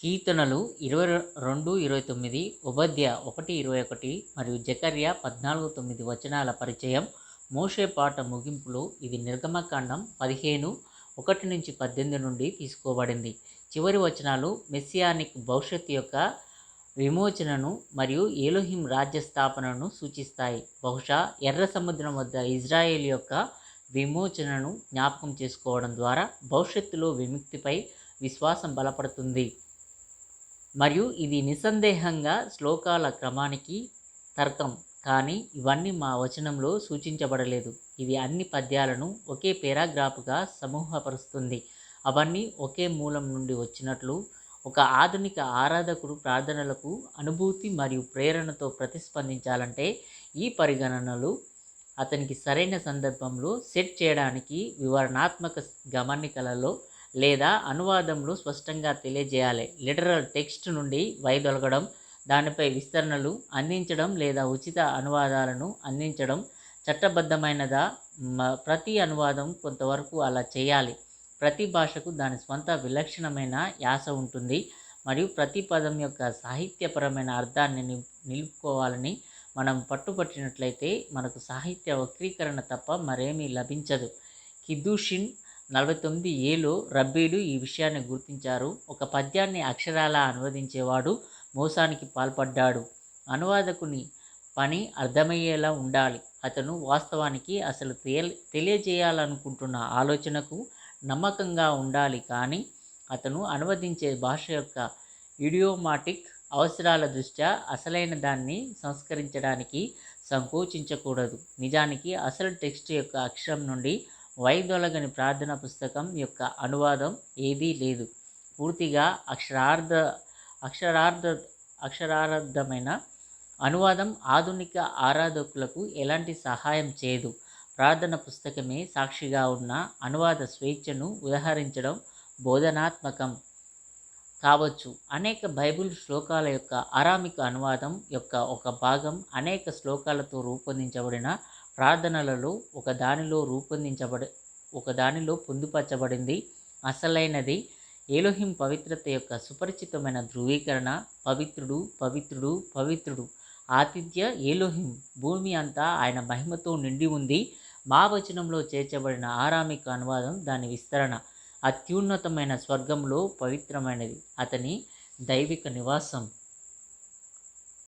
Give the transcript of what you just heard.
కీర్తనలు ఇరవై రెండు ఇరవై తొమ్మిది ఉపధ్య ఒకటి ఇరవై ఒకటి మరియు జకర్య పద్నాలుగు తొమ్మిది వచనాల పరిచయం. మోషే పాట ముగింపులో ఇది నిర్గమకాండం పదిహేను ఒకటి నుంచి పద్దెనిమిది నుండి తీసుకోబడింది. చివరి వచనాలు మెస్సియానిక్ భవిష్యత్తు యొక్క విమోచనను మరియు ఏలోహిం రాజ్య స్థాపనను సూచిస్తాయి. బహుశా ఎర్ర సముద్రం వద్ద ఇజ్రాయేల్ యొక్క విమోచనను జ్ఞాపకం చేసుకోవడం ద్వారా భవిష్యత్తులో విముక్తిపై విశ్వాసం బలపడుతుంది. మరియు ఇది నిస్సందేహంగా శ్లోకాల క్రమానికి తర్కం కానీ ఇవన్నీ మా వచనంలో సూచించబడలేదు. ఇది అన్ని పద్యాలను ఒకే పేరాగ్రాఫ్గా సమూహపరుస్తుంది. అవన్నీ ఒకే మూలం నుండి వచ్చినట్లు ఒక ఆధునిక ఆరాధకుడు ప్రార్థనలకు అనుభూతి మరియు ప్రేరణతో ప్రతిస్పందించాలంటే ఈ పరిగణనలు అతనికి సరైన సందర్భంలో సెట్ చేయడానికి వివరణాత్మక గమనికలలో లేదా అనువాదంలో స్పష్టంగా తెలియజేయాలి. లిటరల్ టెక్స్ట్ నుండి వైదొలగడం దానిపై విస్తరణలు అందించడం లేదా ఉచిత అనువాదాలను అందించడం చట్టబద్ధమైనదా? మ- ప్రతి అనువాదం కొంతవరకు అలా చేయాలి. ప్రతి భాషకు దాని స్వంత విలక్షణమైన యాస ఉంటుంది మరియు ప్రతి పదం యొక్క సాహిత్యపరమైన అర్థాన్ని నిలుపుకోవాలని మనం పట్టుపట్టినట్లయితే మనకు సాహిత్య వక్రీకరణ తప్ప మరేమీ లభించదు. కిదుషిన్ నలభై తొమ్మిది ఏలో రబ్బీలు ఈ విషయాన్ని గుర్తించారు. ఒక పద్యాన్ని అక్షరాలా అనువదించేవాడు మోసానికి పాల్పడ్డాడు. అనువాదకుని పని అర్థమయ్యేలా ఉండాలి. అతను వాస్తవానికి అసలు తెలియ తెలియజేయాలనుకుంటున్న ఆలోచనకు నమ్మకంగా ఉండాలి కానీ అతను అనువదించే భాష యొక్క ఇడియోమాటిక్ అవసరాల దృష్ట్యా అసలైన దాన్ని సంస్కరించడానికి సంకోచించకూడదు. నిజానికి అసలు టెక్స్ట్ యొక్క అక్షరం నుండి వైదొలగని ప్రార్థన పుస్తకం యొక్క అనువాదం ఏదీ లేదు. పూర్తిగా అక్షరార్థ అక్షరార్థ అక్షరార్థమైన అనువాదం ఆధునిక ఆరాధకులకు ఎలాంటి సహాయం చేయదు ప్రార్థన పుస్తకమే సాక్షిగా ఉన్న అనువాద స్వేచ్ఛను ఉదహరించడం బోధనాత్మకం కావచ్చు. అనేక బైబిల్ శ్లోకాల యొక్క అరామిక అనువాదం యొక్క ఒక భాగం అనేక శ్లోకాలతో రూపొందించబడిన ప్రార్థనలలో ఒక దానిలో రూపొందించబడి ఒక దానిలో పొందుపరచబడింది. అసలైనది ఏలోహిం పవిత్రత యొక్క సుపరిచితమైన ధృవీకరణ. పవిత్రుడు పవిత్రుడు పవిత్రుడు. ఆతిథ్య ఏలోహిం. భూమి అంతా ఆయన మహిమతో నిండి ఉంది. మా వచనంలో చేర్చబడిన ఆరామిక అనువాదం దాని విస్తరణ. అత్యున్నతమైన స్వర్గంలో పవిత్రమైనది. అతని దైవిక నివాసం.